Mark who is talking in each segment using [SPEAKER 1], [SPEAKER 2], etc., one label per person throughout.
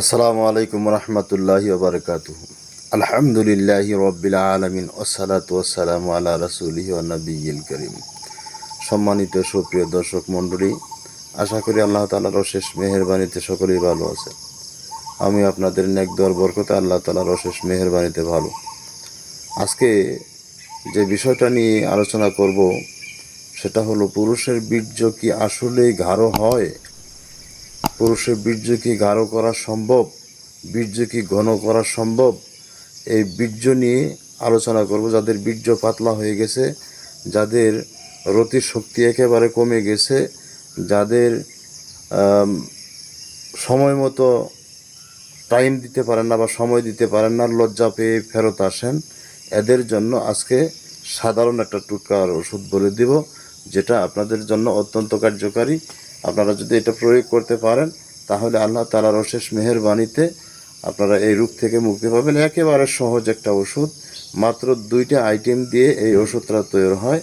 [SPEAKER 1] আসসালামু আলাইকুম রহমতুল্লাহি ওবরকাত আলহামদুলিল্লাহি রব্বিল আলমিন ওসালাত ওসালামু আলা রসুলিহি নবীল করিম। সম্মানিত সুপ্রিয় দর্শক মণ্ডলী, আশা করি আল্লাহ তালার অশেষ মেহরবানিতে সকলেই ভালো আছে আমি আপনাদের নেক দর বরকতে আল্লাহ তালার অশেষ মেহরবানিতে ভালো। আজকে যে বিষয়টা নিয়ে আলোচনা করব, সেটা হলো পুরুষের বীর্য কি আসলেই গাঢ় হয়? পুরুষের বীর্য কি গাঢ় করা সম্ভব? বীর্য কি ঘন করা সম্ভব? এই বীর্য নিয়ে আলোচনা করব। যাদের বীর্য পাতলা হয়ে গেছে, যাদের রতির শক্তি একেবারে কমে গেছে, যাদের সময় মতো টাইম দিতে পারেন না বা সময় দিতে পারেন না, লজ্জা পেয়ে ফেরত আসেন, এদের জন্য আজকে সাধারণ একটা টুটকার ওষুধ বলে দিব, যেটা আপনাদের জন্য অত্যন্ত কার্যকারী। আপনারা যদি এটা প্রয়োগ করতে পারেন, তাহলে আল্লাহ তালার অশেষ মেহেরবাণীতে আপনারা এই রোগ থেকে মুক্তি পাবেন। একেবারে সহজ একটা ওষুধ, মাত্র দুইটা আইটেম দিয়ে এই ওষুধটা তৈরি হয়।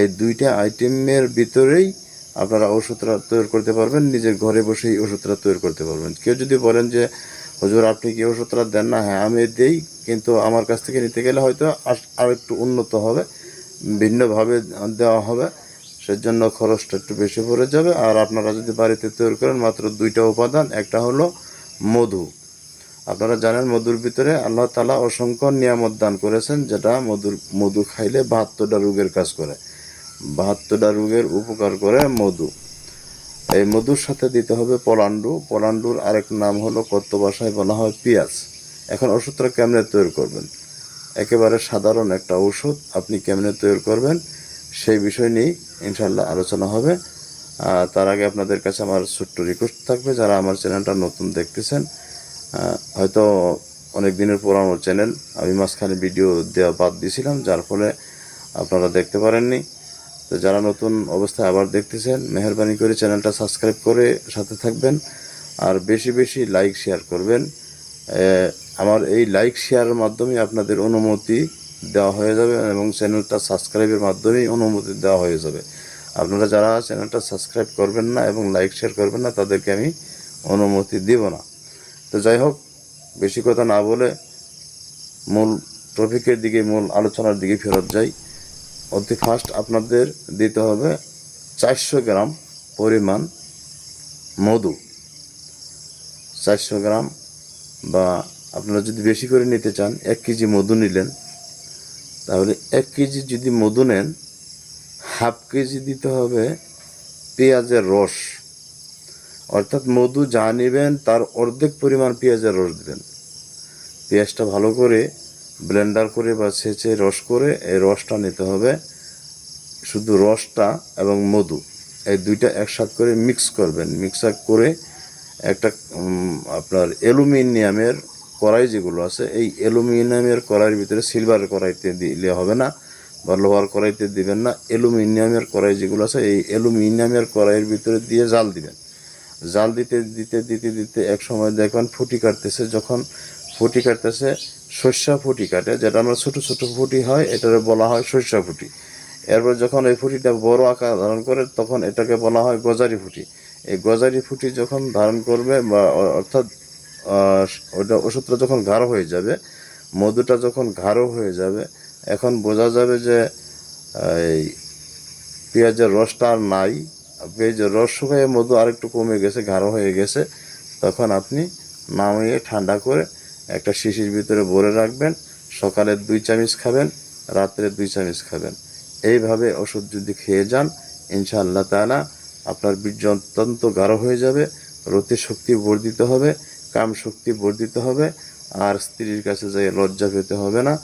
[SPEAKER 1] এই দুইটা আইটেমের ভিতরেই আপনারা ওষুধটা তৈরি করতে পারবেন, নিজের ঘরে বসেই ওষুধটা তৈরি করতে পারবেন। কেউ যদি বলেন যে, হুজুর, আপনি কি ওষুধটা দেন? না হ্যাঁ আমি দেই, কিন্তু আমার কাছ থেকে নিতে গেলে হয়তো আর একটু উন্নত হবে, ভিন্নভাবে দেওয়া হবে। সেজন্য খরচটা একটু বেশি পড়ে যাবে। আর আপনারা যদি বাড়িতে তৈরি করেন, মাত্র দুইটা উপাদান, একটা হলো মধু। আপনারা জানেন মধুর ভিতরে আল্লাহ তালা অসংখ্য নিয়ামত দান করেছেন, যেটা মধুর, মধু খাইলে বাহাত্তরটা রোগের কাজ করে। বাহাত্তরটা রোগের উপকার করে মধু। এই মধুর সাথে দিতে হবে পলান্ডু পলান্ডুর আরেক নাম হলো কত ভাষায় বলা হয় পেঁয়াজ। এখন ওষুধটা কেমনে তৈরি করবেন? একেবারে সাধারণ একটা ওষুধ, আপনি কেমনে তৈরি করবেন? সেই বিষয় নিয়েই ইনশাল্লাহ আলোচনা হবে। তার আগে আপনাদের কাছে আমার ছোট্ট রিকোয়েস্ট থাকবে, যারা আমার চ্যানেলটা নতুন দেখতেছেন হয়তো অনেক দিনের পুরানো চ্যানেল, আমি মাঝখানে ভিডিও দেওয়া বাদ দিয়েছিলাম, যার ফলে আপনারা দেখতে পারেননি। তো যারা নতুন অবস্থায় আবার দেখতেছেন, মেহরবানি করে চ্যানেলটা সাবস্ক্রাইব করে সাথে থাকবেন, আর বেশি বেশি লাইক শেয়ার করবেন। আমার এই লাইক শেয়ারের মাধ্যমে আপনাদের অনুমতি দেওয়া হয়ে যাবে এবং চ্যানেলটা সাবস্ক্রাইবের মাধ্যমেই অনুমতি দেওয়া হয়ে যাবে। আপনারা যারা চ্যানেলটা সাবস্ক্রাইব করবেন না এবং লাইক, শেয়ার করবেন না, তাদেরকে আমি অনুমতি দিব না। তো যাই হোক, বেশি কথা না বলে মূল টপিকের দিকে, মূল আলোচনার দিকে ফেরত যাই। অতি ফার্স্ট আপনাদের দিতে হবে চারশো গ্রাম পরিমাণ মধু। চারশো গ্রাম বা আপনারা যদি বেশি করে নিতে চান, এক কেজি মধু নিলেন তাহলে এক কেজি যদি মধু নেন, হাফ কেজি দিতে হবে পেঁয়াজের রস। অর্থাৎ মধু যা নেবেন, তার অর্ধেক পরিমাণ পেঁয়াজের রস দেবেন। পেঁয়াজটা ভালো করে ব্লেন্ডার করে বা ছেঁচে রস করে এই রসটা নিতে হবে। শুধু রসটা এবং মধু, এই দুইটা একসাথে করে মিক্স করবেন। মিক্সার করে একটা আপনার অ্যালুমিনিয়ামের কড়াই যেগুলো আছে, এই অ্যালুমিনিয়ামের কড়াইয়ের ভিতরে সিলভারের কড়াইতে দিলে হবে না বা লোহার কড়াইতে দিবেন না, অ্যালুমিনিয়ামের কড়াই যেগুলো আছে, এই অ্যালুমিনিয়ামের কড়াইয়ের ভিতরে দিয়ে জাল দিবেন। জাল দিতে দিতে দিতে দিতে এক সময় দেখবেন ফুটি কাটতেছে, যখন ফুটি কাটতেছে, সর্ষা ফুটি কাটে, যেটা আমরা ছোট ছোট ফুটি হয়, এটারে বলা হয় সর্ষা ফুটি। এরপর যখন এই ফুটিটা বড় আকার ধারণ করে, তখন এটাকে বলা হয় গজারি ফুটি। এই গজারি ফুটি যখন ধারণ করবে বা অর্থাৎ ওটা ওষুধটা যখন গাঢ় হয়ে যাবে, মধুটা যখন গাঢ় হয়ে যাবে, এখন বোঝা যাবে যে, এই পেঁয়াজের রসটা আর নাই। পেঁয়াজের রস শুকিয়ে মধু আরেকটু কমে গেছে, গাঢ় হয়ে গেছে। তখন আপনি নামিয়ে ঠান্ডা করে একটা শিশির ভিতরে ভরে রাখবেন। সকালে দুই চামচ খাবেন, রাত্রে দুই চামচ খাবেন। এইভাবে ওষুধ যদি খেয়ে যান, ইনশাআল্লাহ তাআলা আপনার বীর্য অত্যন্ত গাঢ় হয়ে যাবে রতি শক্তি বর্ধিত হবে। কাম শক্তি বর্ধিত হবে, আর স্ত্রীর কাছে যাই লজ্জা পেতে হবে না।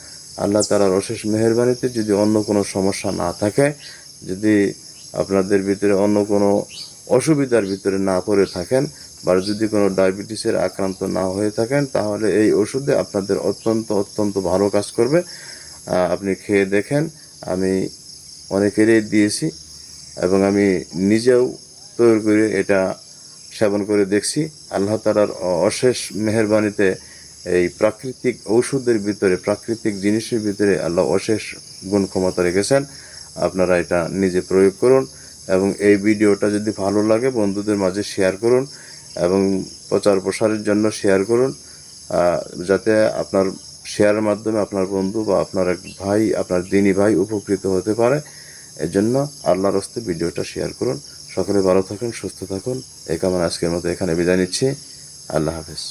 [SPEAKER 1] আল্লাহ তালার অশেষ মেহরবানিতে যদি অন্য কোনো সমস্যা না থাকে, যদি আপনাদের ভিতরে অন্য কোনো অসুবিধার ভিতরে না পড়ে থাকেন, বা যদি কোনো ডায়াবেটিসের আক্রান্ত না হয়ে থাকেন, তাহলে এই ওষুধে আপনাদের অত্যন্ত অত্যন্ত ভালো কাজ করবে। আপনি খেয়ে দেখেন, আমি অনেকেরই দিয়েছি, এবং আমি নিজেও তৈরি করে এটা সেবন করে দেখছি, আল্লাহ তালার অশেষ মেহরবানিতে এই প্রাকৃতিক ঔষধের ভিতরে, প্রাকৃতিক জিনিসের ভিতরে আল্লাহ অশেষ গুণ ক্ষমতা রেখেছেন। আপনারা এটা নিজে প্রয়োগ করুন এবং এই ভিডিওটা যদি ভালো লাগে বন্ধুদের মাঝে শেয়ার করুন এবং প্রচার প্রসারের জন্য শেয়ার করুন যাতে আপনার শেয়ারের মাধ্যমে আপনার বন্ধু বা আপনার এক ভাই, আপনার দিনী ভাই উপকৃত হতে পারে। এজন্য আল্লাহর হস্তে ভিডিওটা শেয়ার করুন। সকলে ভালো থাকুন সুস্থ থাকুন। এই কামনা আজকের মতো এখানে বিদায় নিচ্ছি। আল্লাহ হাফেজ।